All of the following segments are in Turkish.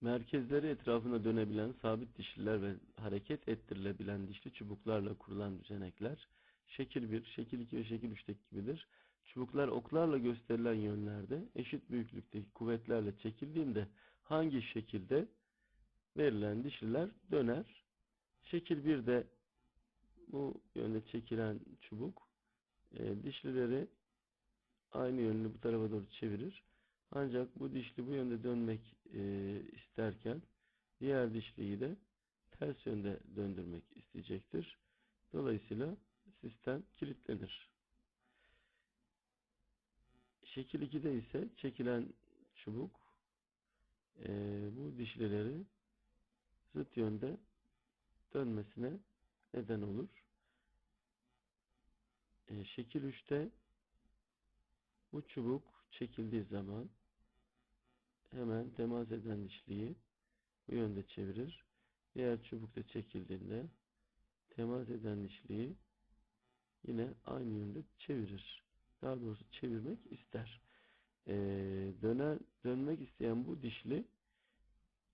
Merkezleri etrafında dönebilen sabit dişliler ve hareket ettirilebilen dişli çubuklarla kurulan düzenekler şekil 1, şekil 2 ve şekil 3'teki gibidir. Çubuklar oklarla gösterilen yönlerde eşit büyüklükteki kuvvetlerle çekildiğinde hangi şekilde verilen dişliler döner? Şekil 1'de bu yönde çekilen çubuk e, dişlileri aynı yönlü bu tarafa doğru çevirir. Ancak bu dişli bu yönde dönmek e, isterken diğer dişliyi de ters yönde döndürmek isteyecektir. Dolayısıyla sistem kilitlenir. Şekil 2'de ise çekilen çubuk e, bu dişlileri zıt yönde dönmesine neden olur. E, şekil 3'te bu çubuk çekildiği zaman hemen temas eden dişliyi bu yönde çevirir. Diğer çubuk da çekildiğinde temas eden dişliyi yine aynı yönde çevirir. Daha doğrusu çevirmek ister. Ee, döner, dönmek isteyen bu dişli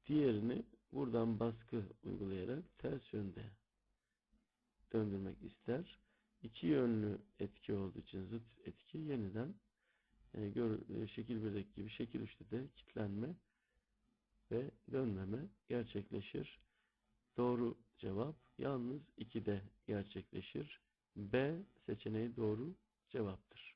diğerini buradan baskı uygulayarak ters yönde döndürmek ister. İki yönlü etki olduğu için zıt etki yeniden e, gör, e, şekil 1'deki gibi şekil 3'te de kilitlenme ve dönmeme gerçekleşir. Doğru cevap yalnız 2'de gerçekleşir. B seçeneği doğru cevaptır.